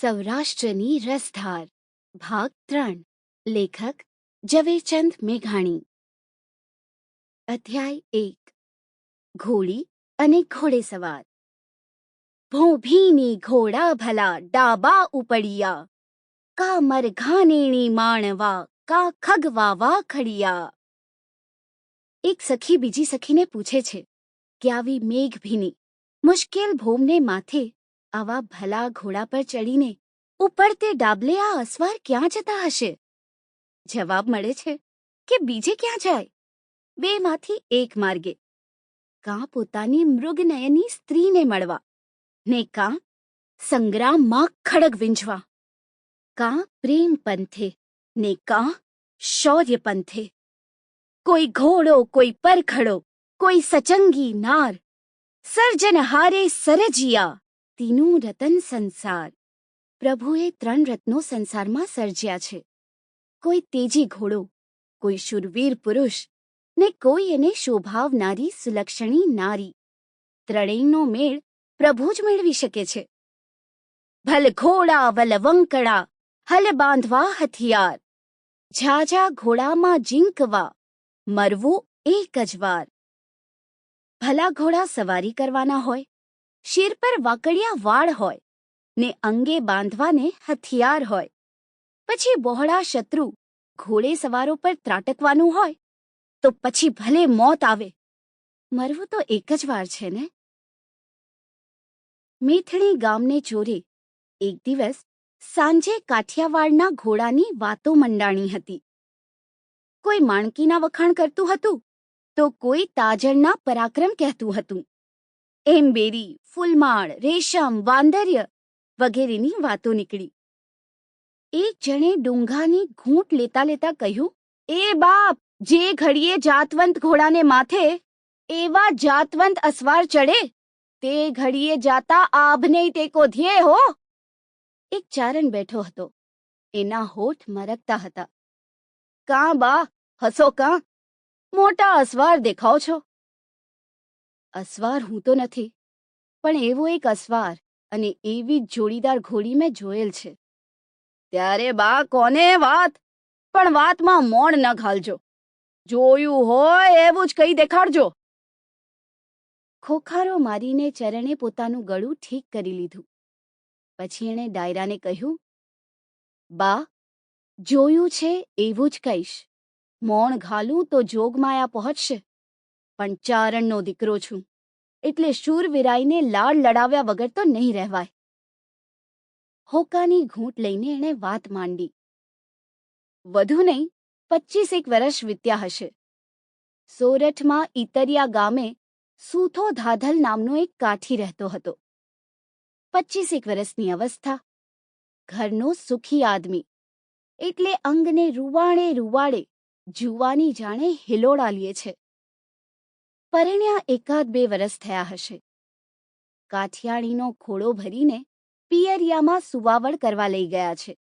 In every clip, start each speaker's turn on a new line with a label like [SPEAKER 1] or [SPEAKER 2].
[SPEAKER 1] સૌરાષ્ટ્રની રસધાર ભાગ ત્રણ લેખક ઝવેરચંદ મેઘાણી અધ્યાય એક ઘોડી અને ઘોડેસવાર ભોભીની ઘોડા ભલા ડાબા ઉપડિયા કા મરઘાનેણી માણવા કા ખગવાવા ખડિયા એક સખી બીજી સખીને પૂછે છે કે આવી મેઘ ભીની મુશ્કેલ ભોમને માથે આવા ભલા ઘોડા પર ચડીને ઉપર તે ડાબલે આ અસવાર ક્યાં જતા હશે જવાબ મળે છે કે બીજે ક્યાં જાય બેમાંથી એક માર્ગે કાં પોતાની મૃગનયની સ્ત્રીને મળવા ને કાં સંગ્રામમાં ખડગ વીંઝવા કાં પ્રેમ પંથે ને કાં શૌર્ય પંથે કોઈ ઘોડો કોઈ પરખડો કોઈ સચંગી નાર સર્જનહારે સરજિયા તીનું રતન સંસાર. પ્રભુએ ત્રણ રત્નો સંસારમાં સર્જ્યા છે. કોઈ તેજી ઘોડો, કોઈ શુરવીર પુરુષ, ને કોઈ એને શોભાવનારી, સુલક્ષણી નારી. ત્રણેયનો મેળ પ્રભુ જ મેળવી શકે છે. ભલ ઘોડા, વલ વંકડા, હલ બાંધવા હથિયાર. ઝાઝા ઘોડામાં જીંકવા મરવું એક જ વાર. ભલા ઘોડા સવારી કરવાના હોય શિર પર વાકડિયા વાળ હોય ને અંગે બાંધવાને હથિયાર હોય. પછી બહોળા શત્રુ ઘોડે સવારો પર ત્રાટકવાનું હોય તો પછી ભલે મોત આવે. મરવું તો એક જ વાર છે ને? મેથણી ગામને ચોરે એક દિવસ સાંજે કાઠિયાવાડના ઘોડાની વાતો મંડાણી હતી. કોઈ માણકીના વખાણ કરતું હતું તો કોઈ તાજણના પરાક્રમ કહેતું હતું. એમ બેરી ફૂલમાળ, રેશમ, વાંદર્ય વગેરેની વાતો નીકળી. એક જણે ડુંગાની ઘૂંટ લેતા લેતા કહ્યું, એ બાપ, જે ઘડીએ જાતવંત ઘોડાને માથે એવા જાતવંત અસવાર ચડે, તે ઘડીએ જાતા આભને ટેકો ધ્યેય હો. એક ચારણ બેઠો હતો. એના હોઠ મરકતા હતા. કાં બા, હસો કાં? મોટા અસવાર દેખાવ છો. અસવાર હું તો નથી, પણ એવો એક અસવાર અને એવી જ જોડીદાર ઘોડી મેં જોયેલ છે. ત્યારે બા, કોને વાત? પણ વાતમાં મોણ ન ઘાલજો. જોયું હોય એવું જ કઈ દેખાડજો. ખોખારો મારીને ચરણે પોતાનું ગળું ઠીક કરી લીધું. પછી એણે ડાયરાને કહ્યું, બા, જોયું છે એવું જ કહીશ. મોણ ઘાલું તો જોગમાયા પહોંચશે. પણ ચારણનો દીકરો છું. એટલે શૂરવીરાઈને લાડ લડાવ્યા વગર તો નહીં રહેવાય. હોકાની ઘૂંટ લઈને એણે વાત માંડી. વધુ નહીં, પચ્ચીસેક વર્ષ વીત્યા હશે. સોરઠમાં ઈતરિયા ગામે સૂથો ધાધલ નામનો એક કાઠી રહેતો હતો. પચ્ચીસેક વર્ષની અવસ્થા. ઘરનો સુખી આદમી. એટલે અંગને રૂવાડે રૂવાડે જુવાની જાણે હિલોડા લીએ છે. પરણ્યા એકાદ બે વરસ થયા હશે. કાઠિયાણીનો ખોળો ભરીને પિયરિયામાં સુવાવડ કરવા લઈ ગયા છે.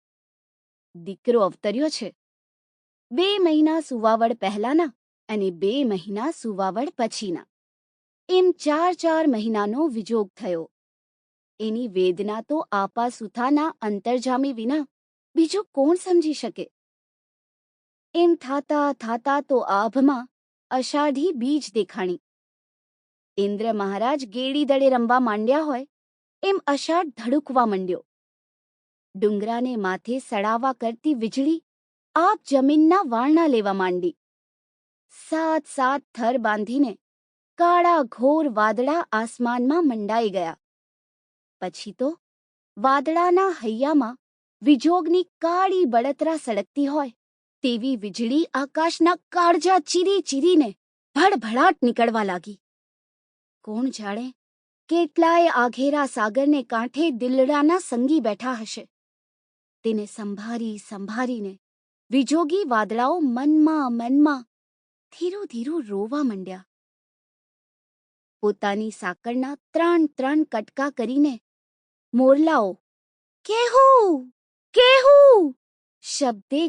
[SPEAKER 1] દીકરો અવતર્યો છે. બે મહિના સુવાવડ પહેલાના અને બે મહિના સુવાવડ પછીના. એમ ચાર ચાર મહિનાનો વિજોગ થયો. એની વેદના તો આપા સુથાના અંતરજામી વિના બીજું કોણ સમજી શકે? એમ થાતા થાતા તો આભમાં અષાઢી બીજ દેખાણી. ઇન્દ્ર મહારાજ ગેડી દળે રમવા માંડ્યા હોય, એમ અષાઢ ધડુકવા માંડ્યો. ડુંગરાને માથે સડાવા કરતી વીજળી આપ જમીનના વાળના લેવા માંડી. સાત સાત થર બાંધીને કાળા ઘોર વાદળા આસમાનમાં મંડાઈ ગયા. પછી તો વાદળાના હૈયામાં વિજોગની કાળી બળતરા સળગતી હોય તેવી વીજળી આકાશના કાળજા ચીરી ચીરીને ભડભડાટ નીકળવા લાગી. કોણ જાણે કેટલાય આઘેરા સાગરને કાંઠે દિલડાના સંગી બેઠા હશે. તેને સંભારી સંભારીને વિજોગી વાદળાઓ મનમાં મનમાં ધીરું ધીરું રોવા માંડ્યા. પોતાની સાકળના ત્રણ ત્રણ કટકા કરીને મોરલાઓ, કેહુ? કેહુ? શબ્દે